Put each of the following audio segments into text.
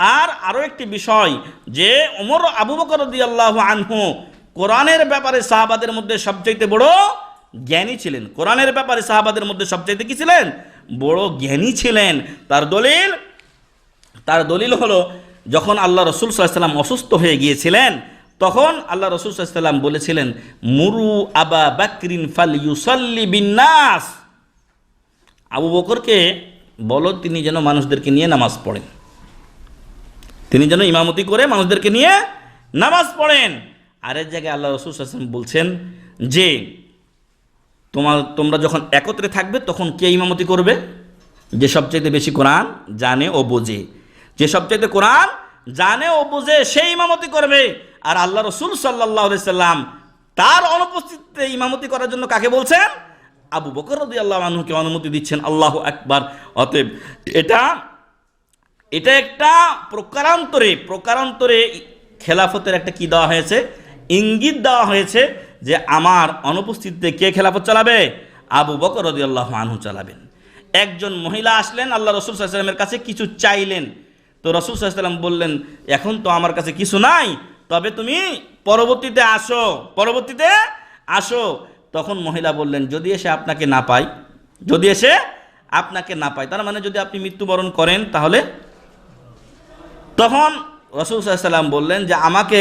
আর আরও একটি বিষয় যে ওমর আবু বকর আল্লাহ আনহু কোরআনের ব্যাপারে সাহাবাদের মধ্যে সবচাইতে বড় জ্ঞানী ছিলেন। কোরআনের ব্যাপারে সাহাবাদের মধ্যে সবচাইতে কি ছিলেন? বড় জ্ঞানী ছিলেন। তার দলিল তার দলিল হলো, যখন আল্লাহ রসুল সাল্লাম অসুস্থ হয়ে গিয়েছিলেন, তখন আল্লাহ রসুল সাল্লাম বলেছিলেন, মুরু আবা বাকরিন ফাল ইউসাল্লি বিন্নাস। আবু বকরকে বলো, তিনি যেন মানুষদেরকে নিয়ে নামাজ পড়েন। তিনি যেন ইমামতি করে মানুষদেরকে নিয়ে নামাজ পড়েন। আরেক জায়গায় আল্লাহ রসুল সাল্লাম বলছেন যে, তোমার, তোমরা যখন একত্রে থাকবে তখন কে ইমামতি করবে? যে সবচাইতে বেশি কোরআন জানে ও বোঝে। যে সবচাইতে কোরআন জানে ও বোঝে সেই ইমামতি করবে। আর আল্লাহ রসুল সাল্লাহ সাল্লাম তার অনুপস্থিতিতে ইমামতি করার জন্য কাকে বলছেন? আবু বকর রদি আল্লাহ মানুষকে অনুমতি দিচ্ছেন, আল্লাহ একবার অতএব এটা এটা একটা প্রকারান্তরে প্রকারান্তরে খেলাফতের একটা কি দেওয়া হয়েছে? ইঙ্গিত দেওয়া হয়েছে যে আমার অনুপস্থিতিতে কে খেলাফত চালাবে? আবু বকর রদিয়াল্লাহ আনহু চালাবেন। একজন মহিলা আসলেন, আল্লাহ রসুল সাল্লামের কাছে কিছু চাইলেন। তো রসুল সাল্লাম বললেন, এখন তো আমার কাছে কিছু নাই, তবে তুমি পরবর্তীতে আসো পরবর্তীতে আসো। তখন মহিলা বললেন, যদি এসে আপনাকে না পাই, যদি এসে আপনাকে না পাই, তার মানে যদি আপনি মৃত্যুবরণ করেন, তাহলে তখন রসুল সাল্লাম বললেন যে, আমাকে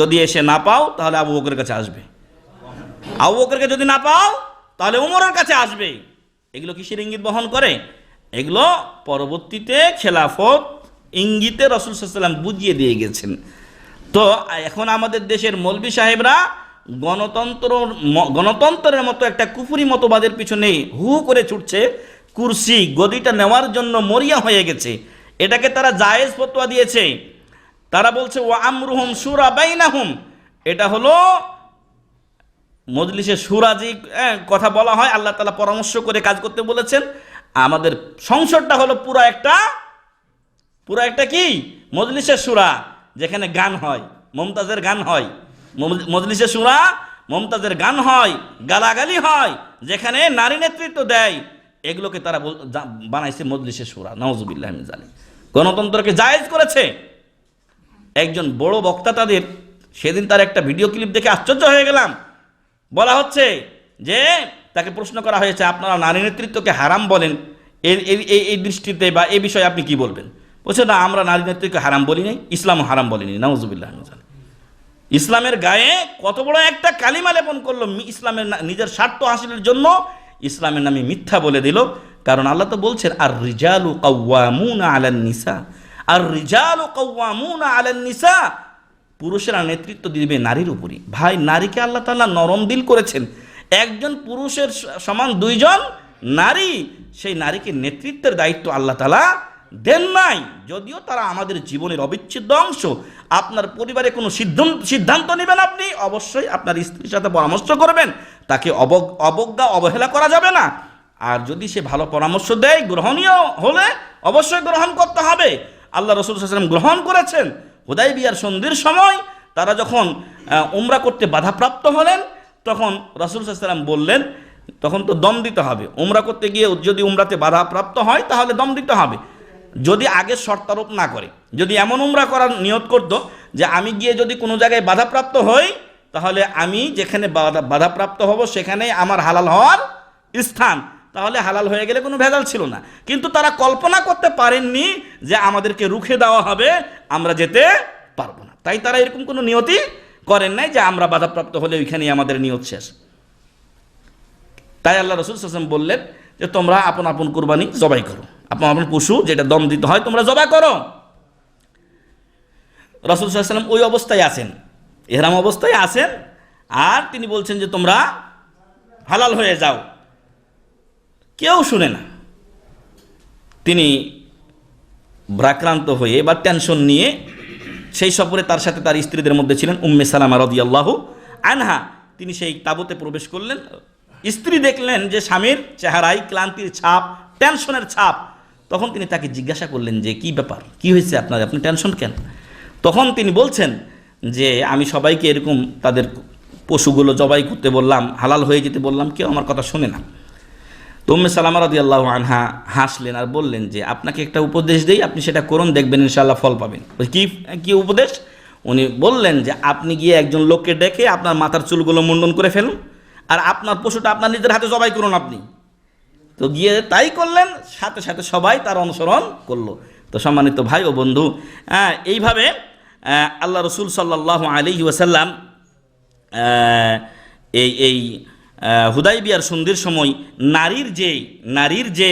যদি এসে না পাও, তাহলে আবু বকরের কাছে আসবে। আবু বকরকে যদি না পাও, তাহলে উমরের কাছে আসবে। এগুলো কিসের ইঙ্গিত বহন করে? এগুলো পরবর্তীতে খেলাফত ইঙ্গিতে রসুল সাল্লাম বুঝিয়ে দিয়ে গেছেন। তো এখন আমাদের দেশের মৌলবী সাহেবরা গণতন্ত্র, গণতন্ত্রের মতো একটা কুফুরি মতবাদের পিছনে হু করে ছুটছে। কুরসি গদিটা নেওয়ার জন্য মরিয়া হয়ে গেছে। এটাকে তারা জায়েজ ফতোয়া দিয়েছে। তারা বলছে ও আমরুহম সুরা বাইনাহুম। এটা হলো মজলিসে সুরাজি হ্যাঁ, কথা বলা হয় আল্লাহ তালা পরামর্শ করে কাজ করতে বলেছেন। আমাদের সংসদটা হলো পুরো একটা পুরো একটা কি? মজলিসের সুরা যেখানে গান হয় মমতাজের গান হয়। মজলিসের সুরা মমতাজের গান হয় গালাগালি হয় যেখানে নারী নেতৃত্ব দেয়। এগুলোকে তারা বানাইছে মজলিসের সুরা নওয়াজুবিল্লাহ জালি গণতন্ত্রকে জায়েজ করেছে। একজন বড় বক্তা তাদের, সেদিন তার একটা ভিডিও ক্লিপ দেখে আশ্চর্য হয়ে গেলাম। বলা হচ্ছে যে, তাকে প্রশ্ন করা হয়েছে, আপনারা নারী নেতৃত্বকে হারাম বলেন এই, এই- দৃষ্টিতে বা এই বিষয়ে আপনি কি বলবেন? বলছে, না, আমরা নারী নেতৃত্বকে হারাম বলি নাই, ইসলামও হারাম বলিনি, নাউজুবিল্লাহ ইসলামের গায়ে কত বড় একটা কালিমা লেপন করল ইসলামের নিজের স্বার্থ হাসিলের জন্য ইসলামের নামে মিথ্যা বলে দিল। কারণ আল্লাহ তো বলছেন আর রিজালু কৌয়ামুন আলান নিসা। আর রিজালু কৌয়ামুন আলান নিসা। পুরুষেরা নেতৃত্ব দিবে নারীর উপরই। ভাই, নারীকে আল্লাহ তাল্লাহ নরম দিল করেছেন। একজন পুরুষের সমান দুইজন নারী, সেই নারীকে নেতৃত্বের দায়িত্ব আল্লাহ তাআলা দেন নাই, যদিও তারা আমাদের জীবনের অবিচ্ছেদ্য অংশ। আপনার পরিবারে কোনো সিদ্ধান্ত সিদ্ধান্ত নেবেন আপনি, অবশ্যই আপনার স্ত্রীর সাথে পরামর্শ করবেন। তাকে অবজ্ঞা, অবহেলা করা যাবে না। আর যদি সে ভালো পরামর্শ দেয়, গ্রহণীয় হলে অবশ্যই গ্রহণ করতে হবে। আল্লাহ রসুল সাল্লাম গ্রহণ করেছেন। হুদাই বিয়ার সন্ধির সময় তারা যখন উমরা করতে বাধাপ্রাপ্ত হলেন, তখন রসুল সাল্লাম বললেন, তখন তো দম দিতে হবে। উমরা করতে গিয়ে যদি উমরাতে বাধাপ্রাপ্ত হয়, তাহলে দম দিতে হবে। যদি আগে শর্তারোপ না করে, যদি এমন উমরা করার নিয়ত করতো যে আমি গিয়ে যদি কোনো জায়গায় বাধাপ্রাপ্ত হই, তাহলে আমি যেখানে বাধা বাধাপ্রাপ্ত হব সেখানে আমার হালাল হওয়ার স্থান। তাহলে হালাল হয়ে গেলে কোনো ভেজাল ছিল না। কিন্তু তারা কল্পনা করতে পারেননি যে আমাদেরকে রুখে দেওয়া হবে, আমরা যেতে পারব না। তাই তারা এরকম কোনো নিয়তি করেন নাই যে আমরা বাধাপ্রাপ্ত হলে ওইখানেই আমাদের নিয়ত শেষ। তাই আল্লাহ রসুল হাসান বললেন যে, তোমরা আপন আপন কোরবানি জবাই করো। আপন আপন পশু, যেটা দম দিতে হয়, তোমরা জবা করো। রসুল সাল্লাম ওই অবস্থায় আছেন। এহরাম অবস্থায় আছেন, আর তিনি বলছেন যে, তোমরা হালাল হয়ে যাও। কেউ শুনে না। তিনি ভ্রাক্রান্ত হয়ে বা টেনশন নিয়ে সেই সফরে তার সাথে তার স্ত্রীদের মধ্যে ছিলেন উম্মে সালামা রদিয়াল্লাহ আনহা। তিনি সেই তাবুতে প্রবেশ করলেন। স্ত্রী দেখলেন যে স্বামীর চেহারায় ক্লান্তির ছাপ টেনশনের ছাপ। তখন তিনি তাকে জিজ্ঞাসা করলেন যে, কি ব্যাপার? কি হয়েছে আপনার? আপনি টেনশন কেন? তখন তিনি বলছেন যে, আমি সবাইকে এরকম তাদের পশুগুলো জবাই করতে বললাম, হালাল হয়ে যেতে বললাম, কেউ আমার কথা শোনে না। তুম্মে সালামা রাদি আল্লাহ আনহা হাসলেন আর বললেন যে, আপনাকে একটা উপদেশ দেই, আপনি সেটা করুন, দেখবেন ইনশাল্লাহ ফল পাবেন। কি কি উপদেশ? উনি বললেন যে, আপনি গিয়ে একজন লোককে ডেকে আপনার মাথার চুলগুলো মুন্ডন করে ফেলুন, আর আপনার পশুটা আপনার নিজের হাতে জবাই করুন আপনি। তো গিয়ে তাই করলেন সাথে সাথে সবাই তার অনুসরণ করল। তো সম্মানিত ভাই ও বন্ধু হ্যাঁ, এইভাবে আল্লাহ রসুল সাল্লাহ আলী ওয়াসাল্লাম এই এই হুদাই বিয়ার সন্ধির সময় নারীর যে নারীর যে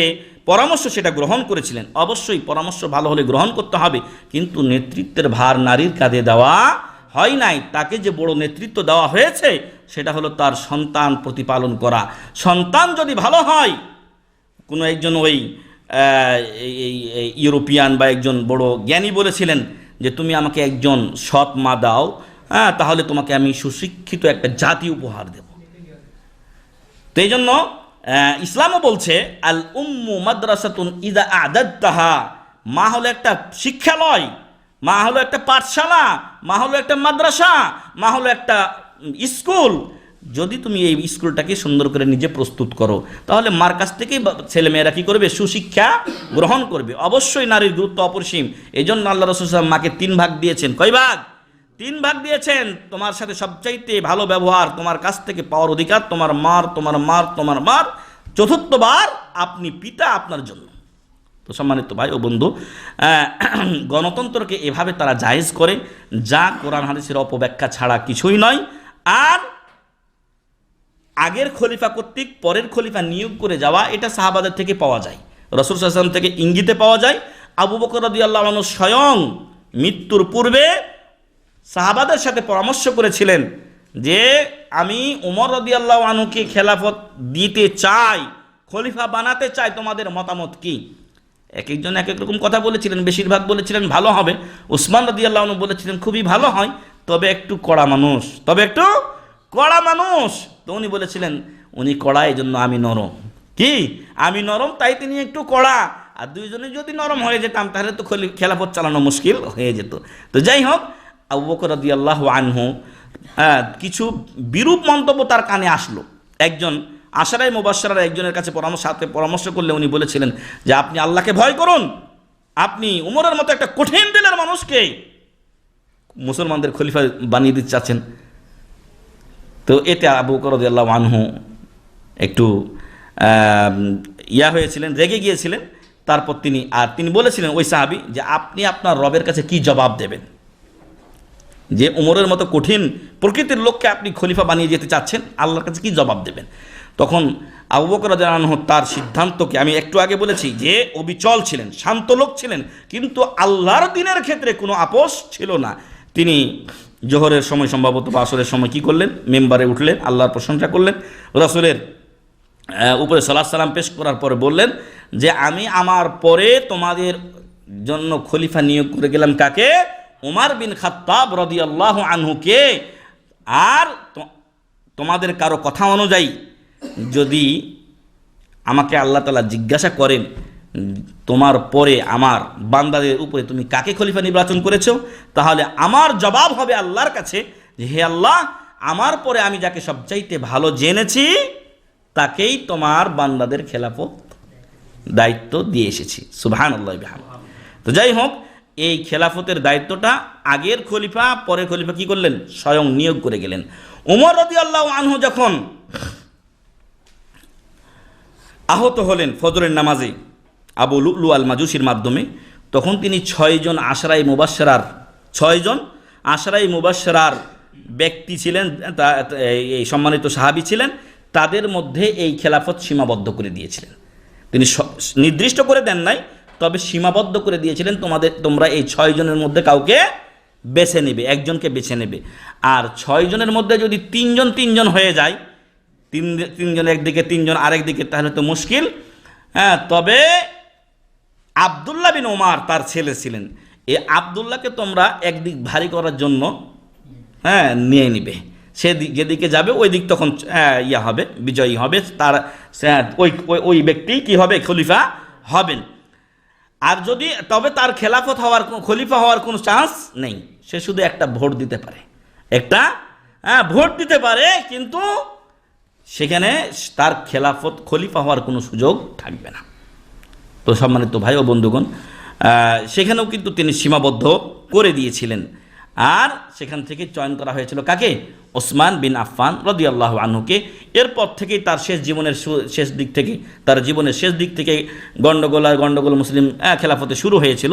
পরামর্শ সেটা গ্রহণ করেছিলেন অবশ্যই পরামর্শ ভালো হলে গ্রহণ করতে হবে কিন্তু নেতৃত্বের ভার নারীর কাঁধে দেওয়া হয় নাই। তাকে যে বড় নেতৃত্ব দেওয়া হয়েছে সেটা হলো তার সন্তান প্রতিপালন করা। সন্তান যদি ভালো হয় কোনো একজন ওই ইউরোপিয়ান বা একজন বড় জ্ঞানী বলেছিলেন যে তুমি আমাকে একজন সৎ মা দাও হ্যাঁ তাহলে তোমাকে আমি সুশিক্ষিত একটা জাতি উপহার দেব। তো এই জন্য ইসলামও বলছে, আল উম্মু মাদ্রাসাতুন ইদা আদাদ তাহা মা হলো একটা শিক্ষালয়, মা হলো একটা পাঠশালা, মা হলো একটা মাদ্রাসা, মা হলো একটা স্কুল যদি তুমি এই স্কুলটাকে সুন্দর করে নিজে প্রস্তুত করো, তাহলে মার কাছ থেকেই ছেলেমেয়েরা কী করবে? সুশিক্ষা গ্রহণ করবে। অবশ্যই নারীর গুরুত্ব অপরিসীম। এই জন্য আল্লাহ রসুল মাকে তিন ভাগ দিয়েছেন। কয় ভাগ? তিন ভাগ দিয়েছেন। তোমার সাথে সবচাইতে ভালো ব্যবহার তোমার কাছ থেকে পাওয়ার অধিকার তোমার মার তোমার মার তোমার মার। চতুর্থবার আপনি পিতা আপনার জন্য। তো সম্মানিত ভাই ও বন্ধু গণতন্ত্রকে এভাবে তারা জায়েজ করে, যা কোরআন হাদিসের অপব্যাখ্যা ছাড়া কিছুই নয়। আর আগের খলিফা কর্তৃক পরের খলিফা নিয়োগ করে যাওয়া, এটা সাহাবাদের থেকে পাওয়া যায়। রসুল সাল্লাম থেকে ইঙ্গিতে পাওয়া যায়, আবু বকর রদি আল্লাহ স্বয়ং মৃত্যুর পূর্বে সাহাবাদের সাথে পরামর্শ করেছিলেন যে, আমি উমর রদি আল্লাহ আনুকে খেলাফত দিতে চাই, খলিফা বানাতে চাই, তোমাদের মতামত কি? এক একজন এক এক রকম কথা বলেছিলেন, বেশিরভাগ বলেছিলেন ভালো হবে। উসমান রদি আল্লাহ বলেছিলেন, খুবই ভালো হয়, তবে একটু কড়া মানুষ, তবে একটু কড়া মানুষ। তো উনি বলেছিলেন, উনি কড়া এই জন্য আমি নরম। কি? আমি নরম, তাই তিনি একটু কড়া। আর দুইজনে যদি নরম হয়ে যেতাম, তাহলে তো খলি, খেলাফত চালানো মুশকিল হয়ে যেত। তো যাই হোক, আবু বকর রদি আল্লাহ আনহু কিছু বিরূপ মন্তব্য তার কানে আসলো। একজন আশারাই মুবাসার একজনের কাছে পরামর্শ সাথে পরামর্শ করলে উনি বলেছিলেন যে, আপনি আল্লাহকে ভয় করুন। আপনি উমরের মতো একটা কঠিন দিলের মানুষকে মুসলমানদের খলিফা বানিয়ে দিতে চাচ্ছেন। তো এতে আবু করদ আল্লাহ আনহু একটু ইয়া হয়েছিলেন, রেগে গিয়েছিলেন। তারপর তিনি, আর তিনি বলেছিলেন, ওই সাহাবি, যে আপনি আপনার রবের কাছে কি জবাব দেবেন? যে উমরের মতো কঠিন প্রকৃতির লোককে আপনি খলিফা বানিয়ে যেতে চাচ্ছেন, আল্লাহর কাছে কি জবাব দেবেন? তখন আবু বকর আনহু তার সিদ্ধান্তকে, আমি একটু আগে বলেছি যে, অবিচল ছিলেন, শান্ত লোক ছিলেন, কিন্তু আল্লাহর দিনের ক্ষেত্রে কোনো আপোষ ছিল না। তিনি জোহরের সময় সম্ভবত বা আসরের সময় কী করলেন? মেম্বারে উঠলেন, আল্লাহর প্রশংসা করলেন। রসুলের উপরে সালাহ সালাম পেশ করার পরে বললেন যে, আমি আমার পরে তোমাদের জন্য খলিফা নিয়োগ করে গেলাম কাকে? উমার বিন খাত্তাব রদি আল্লাহ আনহুকে। আর তোমাদের কারও কথা অনুযায়ী যদি আমাকে আল্লাহ তালা জিজ্ঞাসা করেন তোমার পরে আমার বান্দাদের উপরে তুমি কাকে খলিফা নির্বাচন করেছ? তাহলে আমার জবাব হবে আল্লাহর কাছে যে, হে আল্লাহ, আমার পরে আমি যাকে সবচাইতে ভালো জেনেছি, তাকেই তোমার বান্দাদের খেলাফত দায়িত্ব দিয়ে এসেছি। সুবহান আল্লাহ তো যাই হোক, এই খেলাফতের দায়িত্বটা আগের খলিফা, পরের খলিফা কি করলেন? স্বয়ং নিয়োগ করে গেলেন। উমর রদি আল্লাহ আনহু যখন আহত হলেন ফজরের নামাজে আবু লুলু আল মাজুসির মাধ্যমে, তখন তিনি ছয়জন আশরাই মুবাসরার ছয়জন আশরাই মুবাসরার ব্যক্তি ছিলেন, তা- এই সম্মানিত সাহাবি ছিলেন, তাদের মধ্যে এই খেলাফত সীমাবদ্ধ করে দিয়েছিলেন। তিনি নির্দিষ্ট করে দেন নাই, তবে সীমাবদ্ধ করে দিয়েছিলেন, তোমাদের, তোমরা এই ছয়জনের মধ্যে কাউকে বেছে নেবে, একজনকে বেছে নেবে। আর ছয়জনের মধ্যে যদি তিনজন তিনজন হয়ে যায়, তিন, তিনজন একদিকে, তিনজন আরেক দিকে তাহলে তো মুশকিল। হ্যাঁ তবে আবদুল্লাহ বিন ওমার তার ছেলে ছিলেন। এ আবদুল্লাহকে তোমরা একদিক ভারী করার জন্য হ্যাঁ নিয়ে নিবে। সে যেদিকে যাবে ওই দিক তখন হ্যাঁ, ইয়া হবে বিজয়ী হবে। তার ওই ওই- ওই ব্যক্তি কি হবে? খলিফা হবেন। আর যদি তবে তার খেলাফত হওয়ার খলিফা হওয়ার কোনো চান্স নেই। সে শুধু একটা ভোট দিতে পারে। একটা হ্যাঁ ভোট দিতে পারে কিন্তু সেখানে তার খেলাফত খলিফা হওয়ার কোনো সুযোগ থাকবে না। তো সম্মানিত ভাই ও বন্ধুগণ সেখানেও কিন্তু তিনি সীমাবদ্ধ করে দিয়েছিলেন। আর সেখান থেকে চয়ন করা হয়েছিল কাকে? ওসমান বিন আফফান রদি আল্লাহ আনহুকে। এরপর থেকেই তার শেষ জীবনের শেষ দিক থেকে, তার জীবনের শেষ দিক থেকে গণ্ডগোল আর গণ্ডগোল মুসলিম খেলাফতে শুরু হয়েছিল।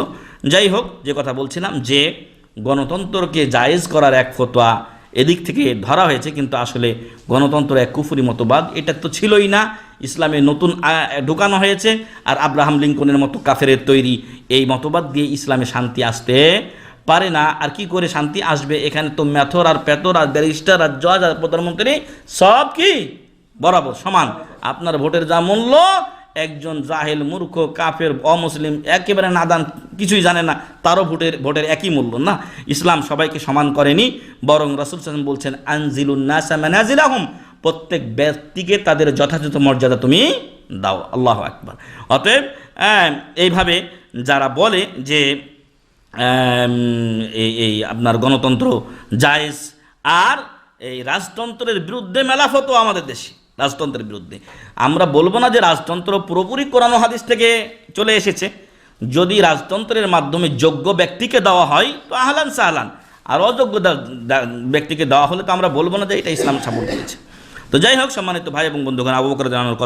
যাই হোক, যে কথা বলছিলাম যে গণতন্ত্রকে জায়েজ করার এক ফতোয়া এদিক থেকে ধরা হয়েছে, কিন্তু আসলে গণতন্ত্র এক কুফুরি মতবাদ, এটা তো ছিলই না। ইসলামে নতুন ঢোকানো হয়েছে আর আব্রাহাম লিঙ্কনের মতো কাফেরের তৈরি এই মতবাদ দিয়ে ইসলামে শান্তি আসতে পারে না। আর কি করে শান্তি আসবে? এখানে তো ম্যাথর আর প্যাথর আর ব্যারিস্টার আর জজ আর প্রধানমন্ত্রী সব কি বরাবর সমান। আপনার ভোটের যা মূল্য, একজন জাহেল, মূর্খ, কাফের, অমুসলিম একেবারে নাদান কিছুই জানে না, তারও ভোটের ভোটের একই মূল্য না? ইসলাম সবাইকে সমান করেনি, বরং রসুল সাল্লাম বলছেন আনজিলুন্নাসা মানাজিলাহুম। প্রত্যেক ব্যক্তিকে তাদের যথাযথ মর্যাদা তুমি দাও। আল্লাহ আকবার। অতএব এইভাবে যারা বলে যে এই এই আপনার গণতন্ত্র জায়েজ, আর এই রাজতন্ত্রের বিরুদ্ধে মেলাফত আমাদের দেশে, রাজতন্ত্রের বিরুদ্ধে। আমরা বলব না যে রাজতন্ত্র পুরোপুরি কোরআন হাদিস থেকে চলে এসেছে। যদি রাজতন্ত্রের মাধ্যমে যোগ্য ব্যক্তিকে দেওয়া হয়, তো আহলান সাহলান। আর অযোগ্য ব্যক্তিকে দেওয়া হলে তো আমরা বলব না যে এটা ইসলাম সাপোর্ট করেছে। তো যাই হোক সম্মানিত ভাই এবং বন্ধুগণ আবু বকর জানানোর